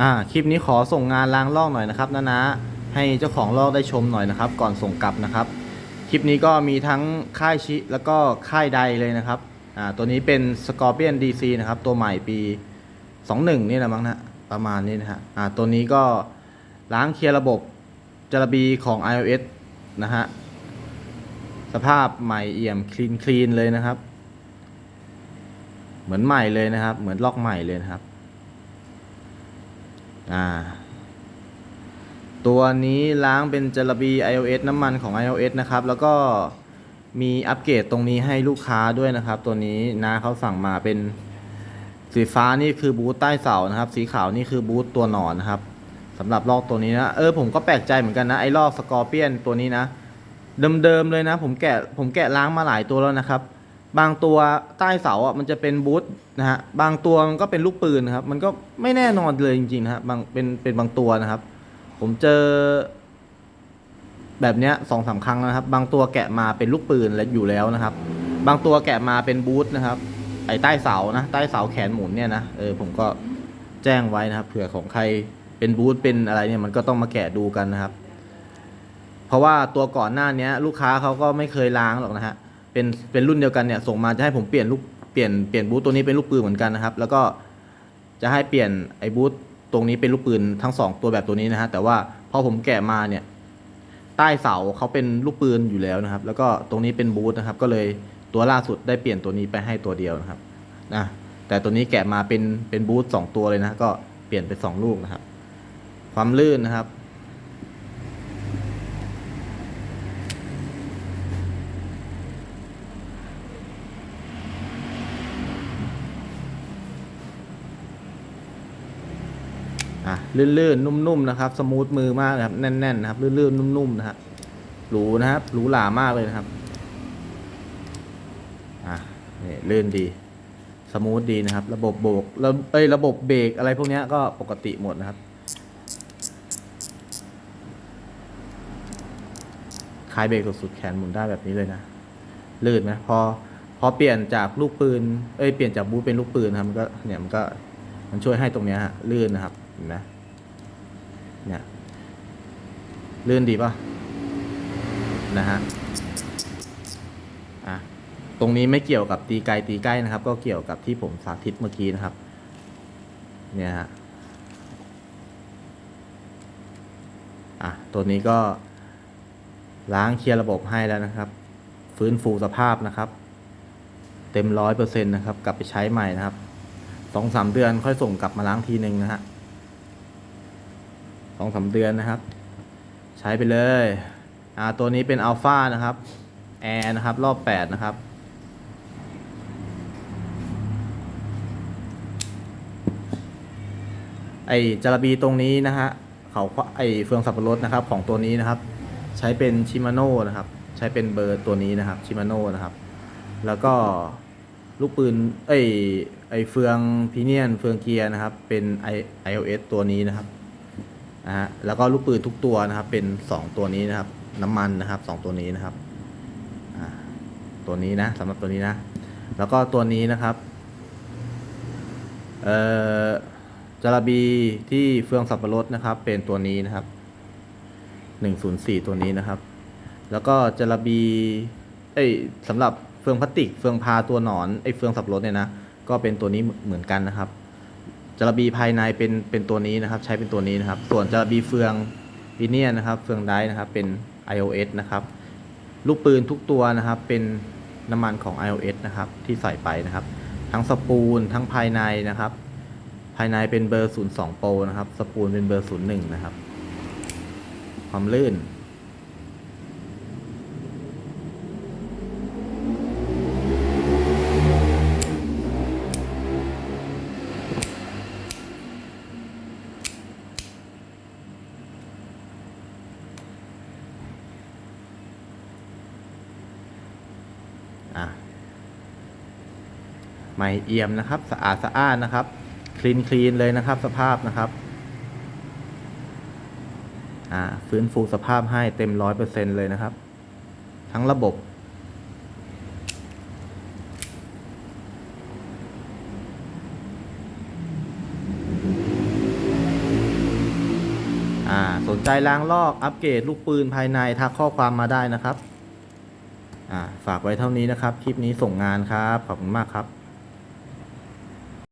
อ่าคลิปนี้ขอส่งงานล้างลอกหน่อยนะครับนะนะให้เจ้าของลอกได้ชมหน่อยนะครับ ก่อนส่งกลับนะครับ คลิปนี้ก็มีทั้งค่ายชิแล้วก็ค่ายใดเลยนะครับอ่าตัวนี้เป็น Scorpion DC นะครับ ตัวใหม่ปี 21 นี่แหละมั้งนะประมาณนี้นะฮะอ่าตัวนี้ก็ล้างเคลียร์ระบบจระบีของ iOS นะฮะสภาพใหม่เอี่ยมคลีนคลีนเลยนะครับ เหมือนใหม่เลยนะครับ เหมือนลอกใหม่เลยนะครับ อ่า ตัวนี้ล้างเป็นจระบี iOS น้ำมันของ iOS นะครับ แล้วก็มีอัปเกรดตรงนี้ให้ลูกค้าด้วยนะครับ ตัวนี้นาเขาสั่งมาเป็นสีฟ้านี่คือบูทใต้เสานะครับ สีขาวนี่คือบูทตัวหนอนนะครับสำหรับลอกตัวนี้นะเออผมก็แปลกใจเหมือนกันนะไอ้ลอกสกอร์เปียนตัวนี้นะเดิมๆเลยนะ ผมแกะผมแกะล้างมาหลายตัวแล้วนะครับ บางตัวใต้เสาอะมันจะเป็นบูทนะฮะบางตัวมันก็เป็นลูกปืนนะครับ มันก็ไม่แน่นอนเลยจริงๆนะฮะบางเป็นเป็นบางตัวนะครับ ผมเจอ แบบเนี้ยสองสามครั้งนะครับ บางตัวแกะมาเป็นลูกปืนและอยู่แล้วนะครับ บางตัวแกะมาเป็นบูทนะครับ ไอ้ใต้เสานะใต้เสาแขนหมุนเนี่ยนะเออผมก็แจ้งไว้นะครับเผื่อของใครเป็นบูทเป็นอะไรเนี่ยมันก็ต้องมาแกะดูกันนะครับ เพราะว่าตัวก่อนหน้าเนี้ยลูกค้าเขาก็ไม่เคยล้างหรอกนะฮะ เป็นเป็นรุ่นเดียวกันเนี่ยส่งมาจะให้ผมเปลี่ยนลูกเปลี่ยนเปลี่ยนบูทตัวนี้เป็นลูกปืนเหมือนกันนะครับ แล้วก็จะให้เปลี่ยนไอ้บูทตรงนี้เป็นลูกปืนทั้งสองตัวแบบตัวนี้นะฮะแต่ว่าพอผมแกะมาเนี่ยใต้เสาเขาเป็นลูกปืนอยู่แล้วนะครับ แล้วก็ตรงนี้เป็นบูทนะครับ ก็เลยตัวล่าสุดได้เปลี่ยนตัวนี้ไปให้ตัวเดียวนะครับนะแต่ตัวนี้แกะมาเป็นเป็นบูทสองตัวเลยนะก็เปลี่ยนเป็นสองลูกนะครับ ความลื่นนะครับ อะลื่นๆ นุ่มๆนะครับ สมูทมือมากนะครับ แน่นๆนะครับ ลื่นๆ นุ่มๆนะฮะหรูนะครับ หรูหรามากเลยนะครับ อะนี่ลื่นดี สมูทดีนะครับ ระบบโบกระเอ้ย ระบบเบรกอะไรพวกนี้ก็ปกติหมดนะครับ คลายเบรกสุดๆ แขนหมุนได้แบบนี้เลยนะ ลื่นไหมพอ พอเปลี่ยนจากลูกปืน เอ้ย เปลี่ยนจากบูทเป็นลูกปืนครับ มันก็ เนี่ย มันก็ มันช่วยให้ตรงเนี้ยฮะ ลื่นนะครับ ห็นไหมเนี่ยลื่นดีป่ะ นะฮะอะตรงนี้ไม่เกี่ยวกับตีไกลตีใกล้นะครับ ก็เกี่ยวกับที่ผมสาธิตเมื่อกี้นะครับ เนี่ยฮะอะตัวนี้ก็ล้างเคลียร์ระบบให้แล้วนะครับ ฟื้นฟูสภาพนะครับ เต็มร้อยเปอร์เซ็นต์นะครับ กลับไปใช้ใหม่นะครับสองสามเดือนค่อยส่งกลับมาล้างทีหนึ่งนะฮะ สองสามเดือนนะครับ ใช้ไปเลยอ่าตัวนี้เป็นอัลฟานะครับแอร์นะครับ รอบแปดนะครับ ไอจารบีตรงนี้นะฮะเขาไอเฟืองสับปะรดนะครับของตัวนี้นะครับ ใช้เป็นชิมาโน่นะครับ ใช้เป็นเบอร์ตัวนี้นะครับชิมาโน่นะครับ แล้วก็ลูกปืนเอ้ยไอเฟืองพีเนียนเฟืองเกียร์นะครับ เป็นไอ iOS ตัวนี้นะครับ นะฮะแล้วก็ลูกปืนทุกตัวนะครับ เป็นสองตัวนี้นะครับ น้ำมันนะครับสองตัวนี้นะครับตัวนี้นะสำหรับตัวนี้นะ แล้วก็ตัวนี้นะครับเอ่อจาราบีที่เฟืองสับปะรดนะครับ เป็นตัวนี้นะครับ104 ตัวนี้นะครับ แล้วก็จาราบีเอ้ยสำหรับเฟืองพลาสติก เฟืองพาตัวหนอนไอ้เฟืองสับปะรดเนี่ยนะก็เป็นตัวนี้เหมือนกันนะครับ จระบีภายในเป็นเป็นตัวนี้นะครับ ใช้เป็นตัวนี้นะครับ ส่วนจระบีเฟืองพีเนียนะครับ เฟืองไดนะครับเป็น iOS นะครับ ลูกปืนทุกตัวนะครับ เป็นน้ำมันของ iOS นะครับ ที่ใส่ไปนะครับ ทั้งสปูลทั้งภายในนะครับ ภายในเป็นเบอร์ 02 Pro นะครับ สปูลเป็นเบอร์ 01 นะครับ ความลื่น อะไม่เอี่ยมนะครับ สะอาดสะอ้านนะครับ คลีนคลีนเลยนะครับ สภาพนะครับ อ่าฟื้นฟูสภาพให้เต็มร้อยเปอร์เซ็นเลยนะครับ ทั้งระบบสนใจล้างลอกอัปเกรดลูกปืนภายในทักข้อความมาได้นะครับ ฝากไว้เท่านี้นะครับ คลิปนี้ส่งงานครับ ขอบคุณมากครับ